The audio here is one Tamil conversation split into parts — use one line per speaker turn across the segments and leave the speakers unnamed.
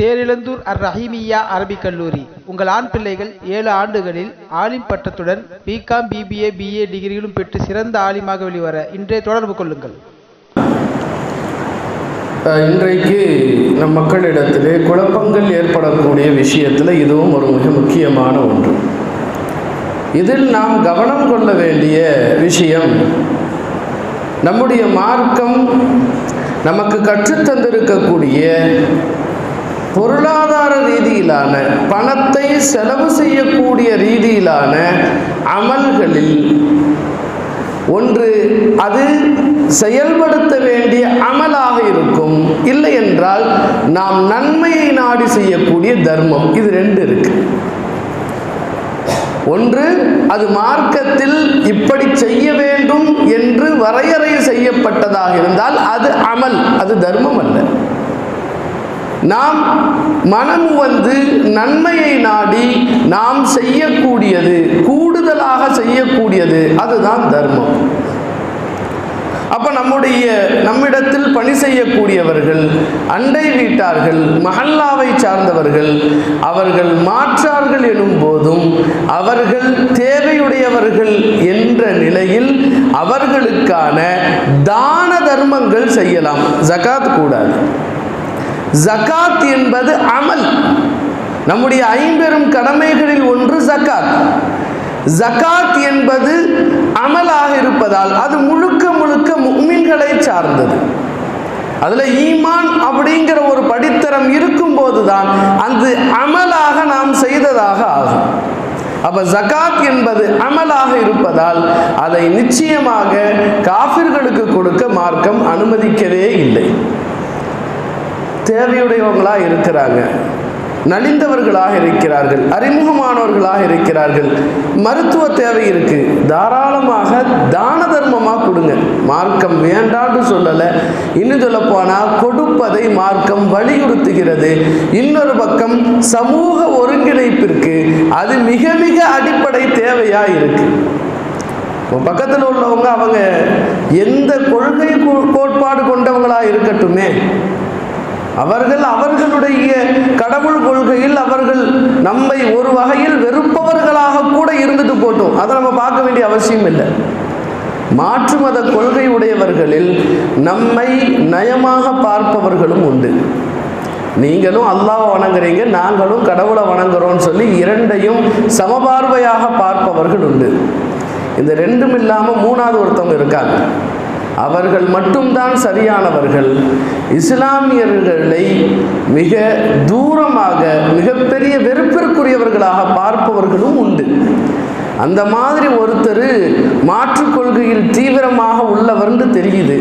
தேரிழந்தூர் அர் ரஹீமியா அரபிக் கல்லூரி. உங்கள் ஆண் பிள்ளைகள் ஏழு ஆண்டுகளில் ஆலிம் பட்டத்துடன் பிகாம் பிபிஏ பிஏ டிகிரிகளும் பெற்று சிறந்த ஆலிமாக வெளிவர இன்றே தொடர்பு கொள்ளுங்கள்.
இன்றைக்கு நம் மக்களிடத்திலே குழப்பங்கள் ஏற்படக்கூடிய விஷயத்தில் இதுவும் ஒரு மிக முக்கியமான ஒன்று. இதில் நாம் கவனம் கொள்ள வேண்டிய விஷயம் நம்முடைய மார்க்கம் நமக்கு கற்றுத்தந்திருக்கக்கூடிய பொருளாதார ரீதியிலான பணத்தை செலவு செய்யக்கூடிய ரீதியிலான அமல்களில் ஒன்று அது செயல்படுத்த வேண்டிய அமலாக இருக்கும். இல்லை என்றால் நாம் நன்மையை நாடி செய்யக்கூடிய தர்மம். இது ரெண்டு இருக்கு. ஒன்று அது மார்க்கத்தில் இப்படி செய்ய வேண்டும் என்று வரையறை செய்யப்பட்டதாக இருந்தால் அது அமல் அது தர்மம் அல்ல. நாம் மனம் வந்து நன்மையை நாடி நாம் செய்யக்கூடியது கூடுதலாக செய்யக்கூடியது அதுதான் தர்மம். அப்ப நம்முடைய நம்மிடத்தில் பணி செய்யக்கூடியவர்கள் அண்டை வீட்டார்கள் மஹல்லாவை சார்ந்தவர்கள் அவர்கள் மாற்றார்கள் எனும் போதும் அவர்கள் தேவையுடையவர்கள் என்ற நிலையில் அவர்களுக்கான தான தர்மங்கள் செய்யலாம். ஜகாத் கூடாது. ஜகாத் என்பது அமல். நம்முடைய ஐம்பெரும் கடமைகளில் ஒன்று ஜகாத் ஜகாத் என்பது அமலாக இருப்பதால் அது முழுக்க முழுக்க முக்மின்களை சார்ந்தது. அதில் ஈமான் அப்படிங்கிற ஒரு படித்தரம் இருக்கும்போது தான் அந்த அமலாக நாம் செய்ததாக ஆகும். அப்போ ஜகாத் என்பது அமலாக இருப்பதால் அதை நிச்சயமாக காஃபிர்களுக்கு கொடுக்க மார்க்கம் அனுமதிக்கவே இல்லை. தேவையுடையவங்களாக இருக்கிறாங்க. நலிந்தவர்களாக இருக்கிறார்கள். அறிமுகமானவர்களாக இருக்கிறார்கள். மருத்துவ தேவை இருக்கு. தாராளமாக தான தர்மமாக கொடுங்க. மார்க்கம் வேண்டான்னு சொல்லலை. இன்னும் சொல்ல போனால் கொடுப்பதை மார்க்கம் வலியுறுத்துகிறது. இன்னொரு பக்கம் சமூக ஒருங்கிணைப்பிற்கு அது மிக மிக அடிப்படை தேவையாக இருக்கு. பக்கத்தில் உள்ளவங்க அவங்க எந்த கொள்கை கோட்பாடு கொண்டவங்களாக இருக்கட்டுமே. அவர்கள் அவர்களுடைய கடவுள் கொள்கையில் அவர்கள் நம்மை ஒரு வகையில் வெறுப்பவர்களாக கூட இருந்துட்டு போட்டோம். அதை நம்ம பார்க்க வேண்டிய அவசியம் இல்லை. மாற்று மத கொள்கை உடையவர்களில் நம்மை நயமாக பார்ப்பவர்களும் உண்டு. நீங்களும் அல்லாவை வணங்குறீங்க நாங்களும் கடவுளை வணங்குறோம்னு சொல்லி இரண்டையும் சமபார்வையாக பார்ப்பவர்கள் உண்டு. இந்த ரெண்டும் இல்லாமல் மூணாவது ஒருத்தவங்க இருக்காங்க. அவர்கள் மட்டும்தான் சரியானவர்கள். இஸ்லாமியர்களை மிக தூரமாக மிகப்பெரிய வெறுப்பிற்குரியவர்களாக பார்ப்பவர்களும் உண்டு. அந்த மாதிரி ஒருத்தர் மாற்றுக் கொள்கையில் தீவிரமாக உள்ளவர்னு தெரியுது.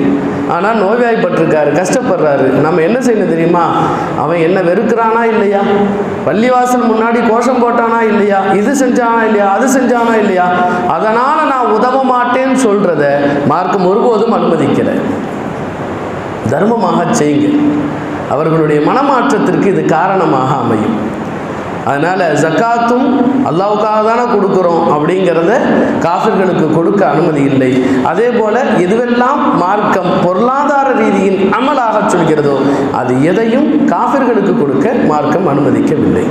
ஆனால் நோய்வாய்ப்பட்டிருக்காரு கஷ்டப்படுறாரு. நம்ம என்ன செய்யணும் தெரியுமா? அவன் என்ன வெறுக்கிறானா இல்லையா? பள்ளிவாசல் முன்னாடி கோஷம் போட்டானா இல்லையா? இது செஞ்சானா இல்லையா? அது செஞ்சானா இல்லையா? அதனால் நான் உதவ மாட்டேன்னு சொல்கிறத மார்க்கம் ஒருபோதும் அனுமதிக்கலை. தர்மமாக செய்யுங்க. அவர்களுடைய மனமாற்றத்திற்கு இது காரணமாக அமையும். அதனால் ஜக்காத்தும் அல்லாவுக்காக தானே கொடுக்குறோம் அப்படிங்கிறத காஃபிர்களுக்கு கொடுக்க அனுமதி இல்லை. அதே போல் எதுவெல்லாம் மார்க்கம் பொருளாதார ரீதியின் அமலாக சொல்கிறதோ அது எதையும் காஃபிர்களுக்கு கொடுக்க மார்க்கம் அனுமதிக்கவில்லை.